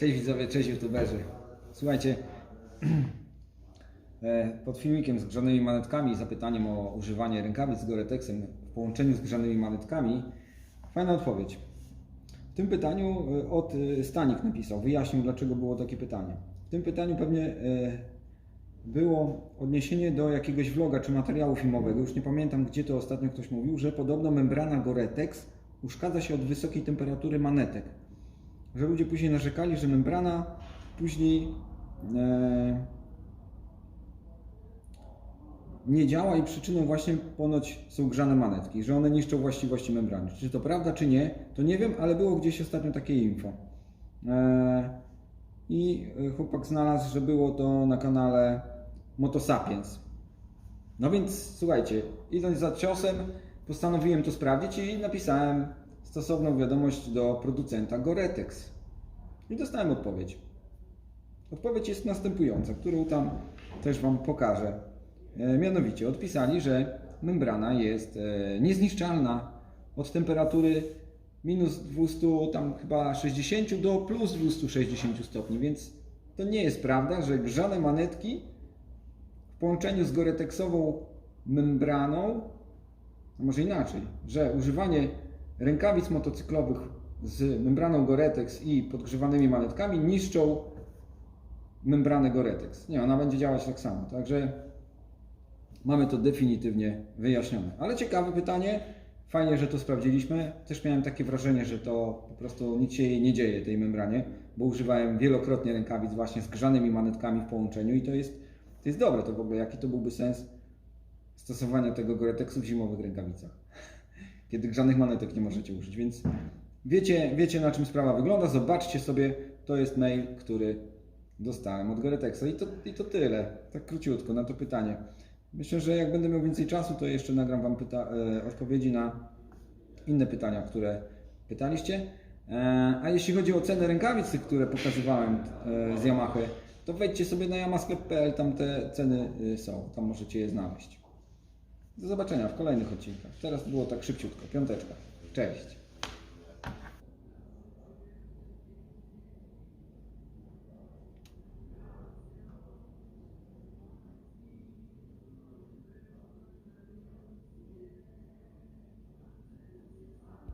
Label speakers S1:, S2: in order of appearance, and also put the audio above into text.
S1: Cześć widzowie, cześć youtuberzy. Słuchajcie, e, pod filmikiem z grzanymi manetkami i zapytaniem o używanie rękawic z Goretexem w połączeniu z grzanymi manetkami, fajna odpowiedź. W tym pytaniu e, od e, Stanik napisał, wyjaśnił dlaczego było takie pytanie. W tym pytaniu pewnie było odniesienie do jakiegoś vloga czy materiału filmowego, już nie pamiętam gdzie to ostatnio ktoś mówił, że podobno membrana Goretex uszkadza się od wysokiej temperatury manetek że ludzie później narzekali, że membrana później e, nie działa i przyczyną właśnie ponoć są grzane manetki, że one niszczą właściwości membrany. Czy to prawda, czy nie, to nie wiem, ale było gdzieś ostatnio takie info. E, I chłopak znalazł, że było to na kanale Motosapiens. No więc słuchajcie, idąc za ciosem, postanowiłem to sprawdzić i napisałem stosowną wiadomość do producenta Goretex. I dostałem odpowiedź. Odpowiedź jest następująca, którą tam też Wam pokażę. E, mianowicie odpisali, że membrana jest e, niezniszczalna od temperatury minus 200, tam chyba 60 do plus 260 stopni, więc to nie jest prawda, że grzane manetki w połączeniu z goretexową membraną, a może inaczej, że używanie rękawic motocyklowych z membraną Goretex i podgrzewanymi manetkami niszczą membranę Goretex. Nie, ona będzie działać tak samo. Także mamy to definitywnie wyjaśnione. Ale ciekawe pytanie. Fajnie, że to sprawdziliśmy. Też miałem takie wrażenie, że to po prostu nic się nie dzieje, tej membranie, bo używałem wielokrotnie rękawic właśnie z grzanymi manetkami w połączeniu i to jest, to jest dobre. To w ogóle jaki to byłby sens stosowania tego Goretexu w zimowych rękawicach? Kiedy grzanych manetek nie możecie użyć. Więc wiecie, wiecie na czym sprawa wygląda. Zobaczcie sobie, to jest mail, który dostałem od Goretexa. I to, I to tyle, tak króciutko na to pytanie. Myślę, że jak będę miał więcej czasu, to jeszcze nagram Wam e, odpowiedzi na inne pytania, które pytaliście. E, a jeśli chodzi o ceny rękawic, które pokazywałem e, z Yamaha, to wejdźcie sobie na yamasklep.pl, tam te ceny y, są, tam możecie je znaleźć. Do zobaczenia w kolejnych odcinkach. Teraz było tak szybciutko. Piąteczka. Cześć.